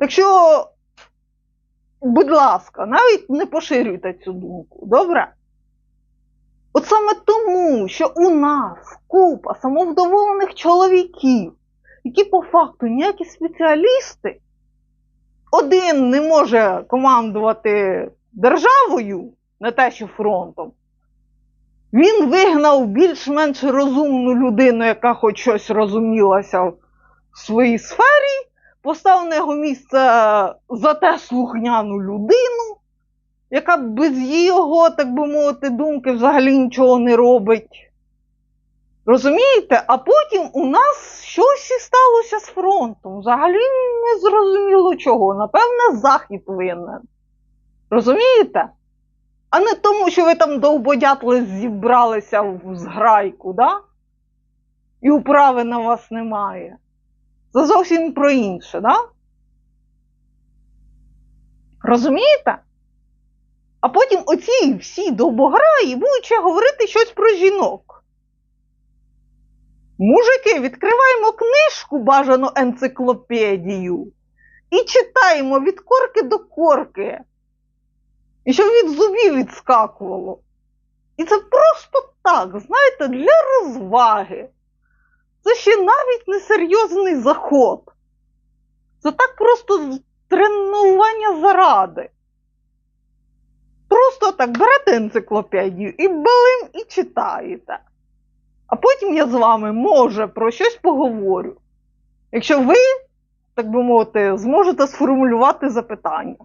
Так що, будь ласка, навіть не поширюйте цю думку, добре? От саме тому, що у нас купа самовдоволених чоловіків, які по факту ніякі спеціалісти, один не може командувати державою, не те, що фронтом. Він вигнав більш-менш розумну людину, яка хоч щось розумілася в своїй сфері, поставив на його місце зате слухняну людину, яка без його, так би мовити, думки взагалі нічого не робить. Розумієте? А потім у нас щось і сталося з фронтом. Взагалі не зрозуміло чого. Напевне, захід винен. Розумієте? А не тому, що ви там довбодятли зібралися в зграйку, да? І управи на вас немає. Це зовсім про інше, да? Розумієте? А потім оці всі довбограї будуть ще говорити щось про жінок. Мужики, відкриваємо книжку, бажану енциклопедію, і читаємо від корки до корки. І щоб від зубів відскакувало. І це просто так, знаєте, для розваги. Це ще навіть не серйозний заход. Це так просто тренування заради. Просто так берете енциклопедію і балим і читаєте. А потім я з вами, може, про щось поговорю. Якщо ви, так би мовити, зможете сформулювати запитання.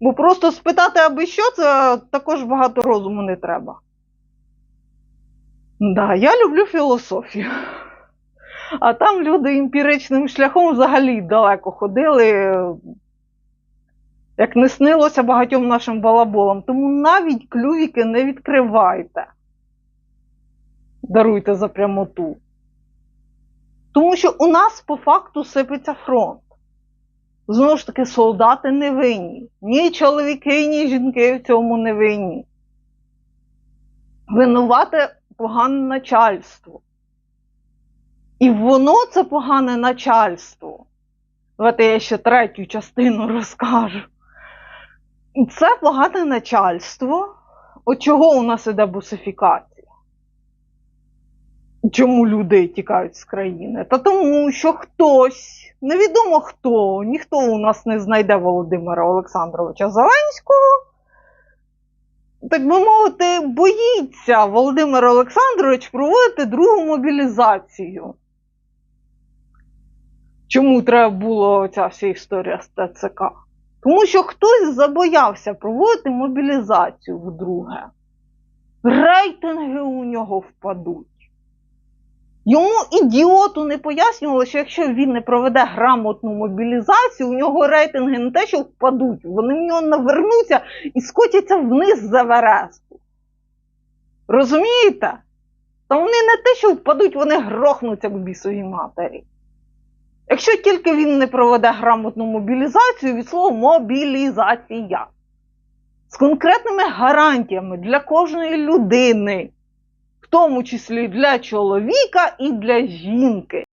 Бо просто спитати аби що, це також багато розуму не треба. Да, я люблю філософію. А там люди емпіричним шляхом взагалі далеко ходили, як не снилося багатьом нашим балаболам. Тому навіть клювіки не відкривайте. Даруйте за прямоту. Тому що у нас по факту сипеться фронт. Знову ж таки, солдати не винні. Ні чоловіки, ні жінки в цьому не винні. Винувате погане начальство. І воно це погане начальство. Давайте я ще третю частину розкажу. Це погане начальство. От чого у нас іде бусифікація? Чому люди тікають з країни? Та тому, що хтось, невідомо хто, ніхто у нас не знайде Володимира Олександровича Зеленського. Так би мовити, боїться Володимир Олександрович проводити другу мобілізацію. Чому треба було ця вся історія з ТЦК? Тому що хтось забоявся проводити мобілізацію вдруге. Рейтинги у нього впадуть. Йому ідіоту не пояснювали, що якщо він не проведе грамотну мобілізацію, у нього рейтинги не те, що впадуть, вони в нього навернуться і скотяться вниз з Евересту. Розумієте? Та вони не те, що впадуть, вони грохнуться к бісовій матері. Якщо тільки він не проведе грамотну мобілізацію від слова мобілізація з конкретними гарантіями для кожної людини, в тому числі для чоловіка і для жінки.